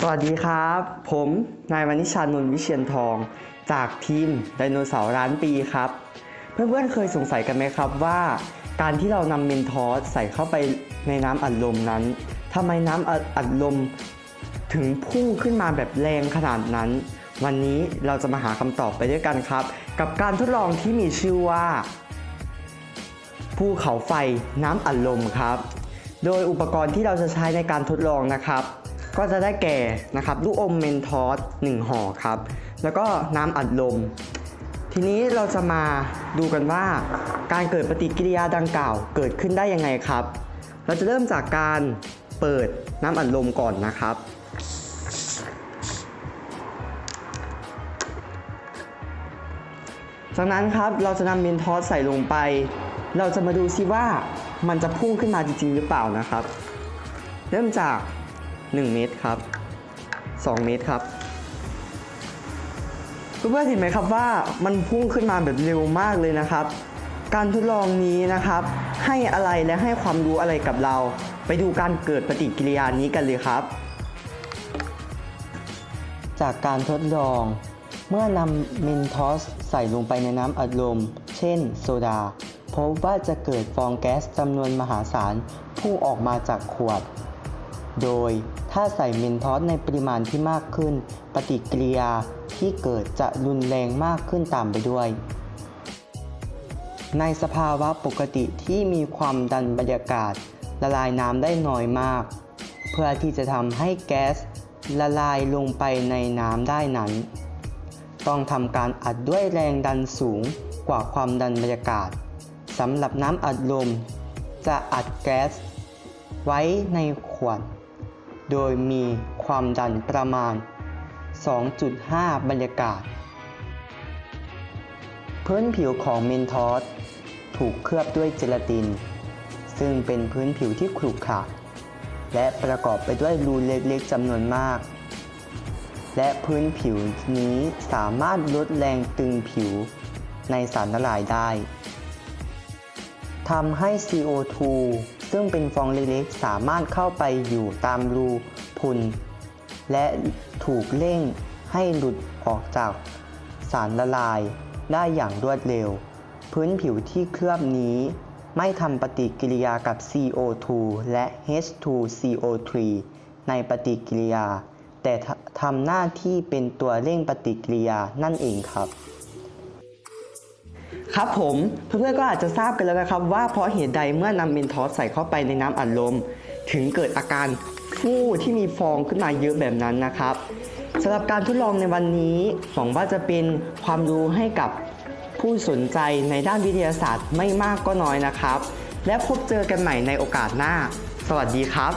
สวัสดีครับ ผมนายวานิชานนท์วิเชียนทอง จากทีมไดโนเสาร์ร้านปีครับ เพื่อนๆเคยสงสัยกันไหมครับว่า การที่เรานำเมนทอสใส่เข้าไปในน้ำอัดลมนั้นทำไมน้ำอัดลม ถึงพุ่งขึ้นมาแบบแรงขนาดนั้น วันนี้เราจะมาหาคำตอบไปด้วยกันครับ กับการทดลองที่มีชื่อว่าภูเขาไฟน้ำอัดลมครับ โดยอุปกรณ์ที่เราจะใช้ในการทดลองนะครับ ก็จะได้แก่นะครับลูกอมเมนทอส1ห่อครับ แล้วก็น้ำอัดลม ทีนี้เราจะมาดูกันว่า การเกิดปฏิกิริยาดังกล่าวเกิดขึ้นได้ยังไงครับ เราจะเริ่มจากการเปิดน้ำอัดลมก่อนนะครับ จากนั้นครับเราจะนำเมนทอสใส่ลงไป เราจะมาดูซิว่ามันจะพุ่งขึ้นมาจริงๆหรือเปล่านะครับ เริ่มจาก 1 เมตรครับ 2 เมตรครับเพื่อนๆเห็นไหมครับว่ามันพุ่งขึ้นมาแบบเร็วมากเลยนะครับ การทดลองนี้นะครับ ให้อะไรและให้ความรู้อะไรกับเรา ไปดูการเกิดปฏิกิริยานี้กันเลยครับ จากการทดลอง เมื่อนำเมนทอสใส่ลงไปในน้ำอัดลม เช่น โซดาพบว่าจะเกิดฟองแก๊สจำนวนมหาศาลพุ่งออกมาจากขวด โดยถ้าใส่เมนทอสในปริมาณที่มากขึ้น ปฏิกิริยาที่เกิดจะรุนแรงมากขึ้นตามไปด้วย ในสภาวะปกติที่มีความดันบรรยากาศ ละลายน้ำได้น้อยมาก เพื่อที่จะทำให้แก๊สละลายลงไปในน้ำได้นั้น ต้องทำการอัดด้วยแรงดันสูงกว่าความดันบรรยากาศสำหรับน้ำอัดลม จะอัดแก๊สไว้ในขวด โดยมีความดันประมาณ 2.5 บรรยากาศ พื้นผิวของเมนทอสถูกเคลือบด้วยเจลาติน ซึ่งเป็นพื้นผิวที่ขรุขระและประกอบไปด้วยรูเล็กๆจำนวนมาก และพื้นผิวนี้สามารถลดแรงตึงผิวในสารละลายได้ทำให้ CO2 ซึ่งเป็นฟองเล็กๆ สามารถเข้าไปอยู่ตามรูพุน และถูกเร่งให้หลุดออกจากสารละลายได้อย่างรวดเร็ว พื้นผิวที่เคลือบนี้ไม่ทำปฏิกิริยากับ CO2 และ H2CO3 ในปฏิกิริยา แต่ททำหน้าที่เป็นตัวเร่งปฏิกิริยานั่นเองครับ ครับผมเพื่อนๆก็อาจจะทราบกันแล้วนะครับ ว่าเพราะเหตุใดเมื่อนำเมนทอสใส่เข้าไปในน้ำอัดลม ถึงเกิดอาการฟู่ที่มีฟองขึ้นมาเยอะแบบนั้นนะครับสำหรับการทดลองในวันนี้หวังว่าจะเป็นความรู้ให้กับผู้สนใจในด้านวิทยาศาสตร์ไม่มากก็น้อยนะครับ และพบเจอกันใหม่ในโอกาสหน้า สวัสดีครับ